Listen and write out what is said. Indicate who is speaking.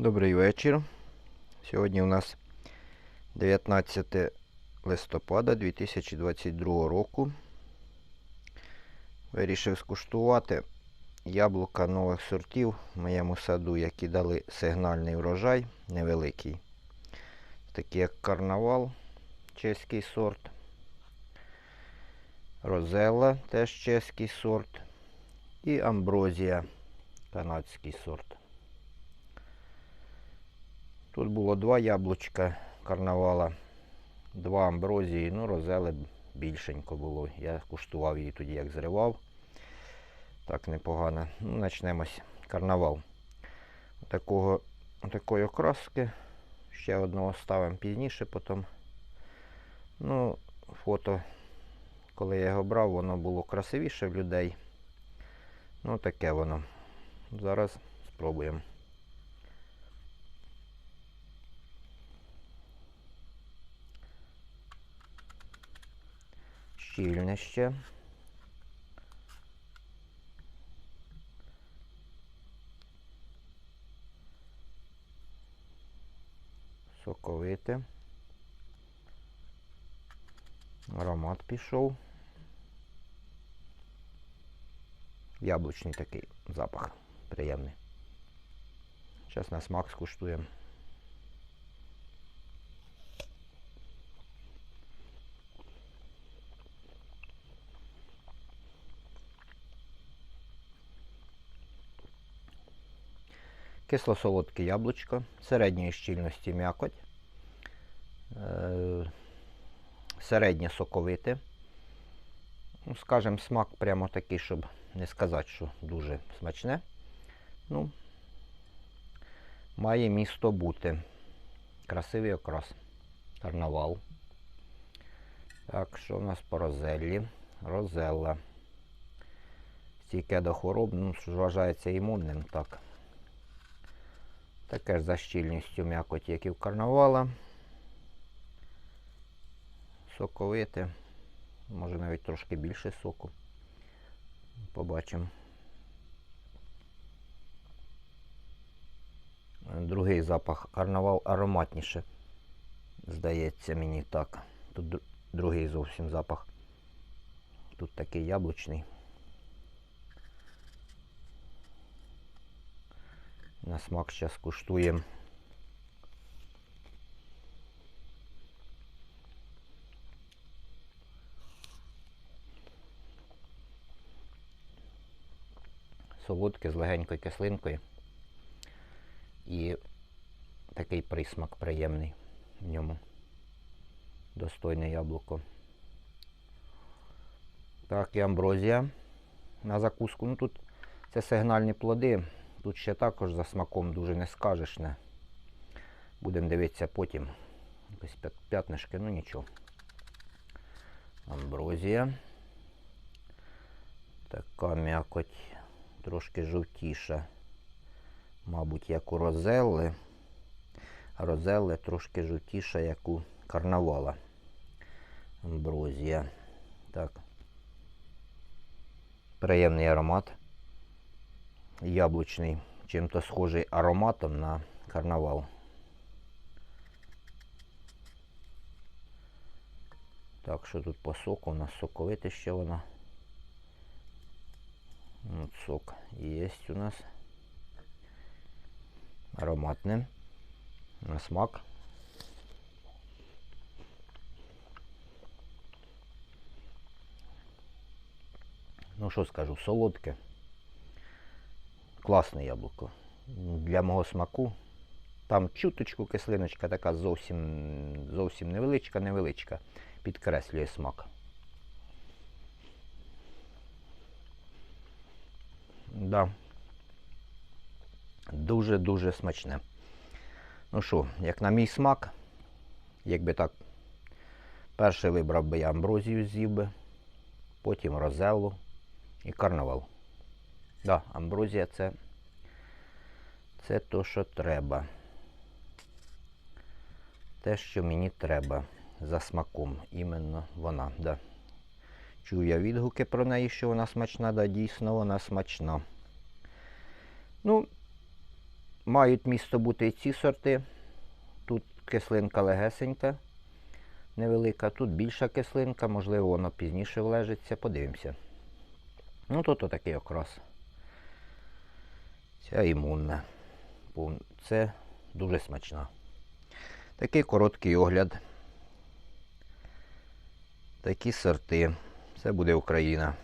Speaker 1: Добрий вечір. Сьогодні у нас 19 листопада 2022 року. Вирішив скуштувати яблука нових сортів в моєму саду, які дали сигнальний врожай невеликий. Такі як карнавал, чеський сорт. Розелла теж чеський сорт. І амброзія, канадський сорт. Тут було два яблучка карнавала, два амброзії, ну, розели більшенько було. Я куштував її тоді, як зривав. Так непогано. Ну, почнемось. Карнавал. Такого, такої окраски. Ще одного ставимо пізніше потім. Ну, фото, коли я його брав, воно було красивіше в людей. Ну, таке воно. Зараз спробуємо. Щільне ще. Соковите. Аромат пішов. Яблучний такий запах приємний. Зараз на смак скуштуємо. Кисло-солодке яблучко, середньої щільності м'якоть, е, середнє соковите. Ну, скажем, смак прямо такий, щоб не сказати, що дуже смачне. Ну, має місто бути. Красивий окрас. Карнавал. Так, що у нас по розеллі? Розелла. Стійке до хвороб, ну, вважається імунним, так. Таке ж за щільністю м'якоті, як і в карнавала. Соковите. Може навіть трошки більше соку. Побачимо. Другий запах. Карнавал ароматніше. Здається мені так. Тут другий зовсім запах. Тут такий яблучний. На смак зараз куштуємо. Солодке з легенькою кислинкою. І такий присмак приємний в ньому. Достойне яблуко. Так, і амброзія на закуску. Ну тут це сигнальні плоди. Тут ще також за смаком дуже не скажеш. Не. Будемо дивитися потім. Якось п'ят- п'ятнишки, ну нічого. Амброзія. Така м'якоть трошки жовтіша. Мабуть, як у розелли. Розелли трошки жовтіша, як у карнавала. Амброзія. Так. Приємний аромат яблучний, чим-то схожий ароматом на карнавал. Так, що тут по соку? У нас соковите ще воно. От сок є у нас. Ароматне. На смак. Ну що скажу, солодке. Класне яблуко. Для мого смаку. Там чуточку кислиночка така зовсім зовсім невеличка, невеличка. Підкреслює смак. Да. Дуже-дуже смачне. Ну що, як на мій смак, якби так, перший вибрав би я амброзію з'їв би, потім розеллу і карнавал. Да, амброзія це, це то, що треба. Те, що мені треба за смаком. Іменно вона. Да. Чую я відгуки про неї, що вона смачна, да, дійсно вона смачна. Ну, мають місто бути і ці сорти. Тут кислинка легесенька, невелика, тут більша кислинка, можливо, воно пізніше влежиться, подивимося. Ну, тут отакий окрас. Ця імунна. Це дуже смачна. Такий короткий огляд. Такі сорти. Це буде Україна.